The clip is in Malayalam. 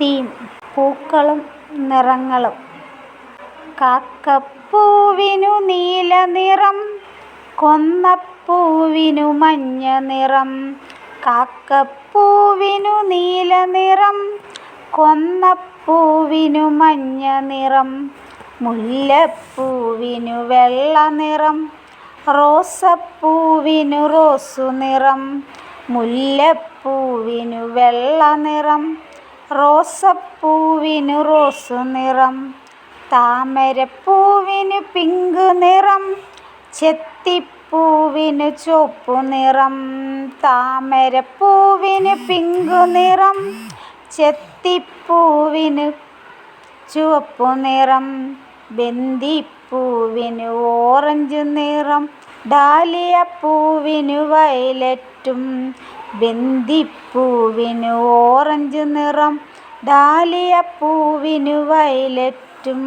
തീം പൂക്കളും നിറങ്ങളും. കാക്കപ്പൂവിനു നീല നിറം കൊന്നപ്പൂവിനു മഞ്ഞ നിറം. കാക്കപ്പൂവിനു നീല നിറം കൊന്നപ്പൂവിനു മഞ്ഞ നിറം. മുല്ലപ്പൂവിനു വെള്ള നിറം റോസപ്പൂവിനു റോസു നിറം. മുല്ലപ്പൂവിനു വെള്ളനിറം റോസാപ്പൂവിനു റോസുനിറം താമരപ്പൂവിനു പിങ്ക് നിറം ചെത്തിപ്പൂവിനു ചുവപ്പുനിറം താമരപ്പൂവിനു പിങ്ക് നിറം ചെത്തിപ്പൂവിനു ചുവപ്പുനിറം ബന്ദിപ്പൂവിന് ഓറഞ്ച് നിറം ഡാലിയപ്പൂവിനു വയലറ്റും ബന്ദിപ്പൂവിനു ഓറഞ്ച് നിറം ഡാലിയപ്പൂവിനു വയലറ്റും.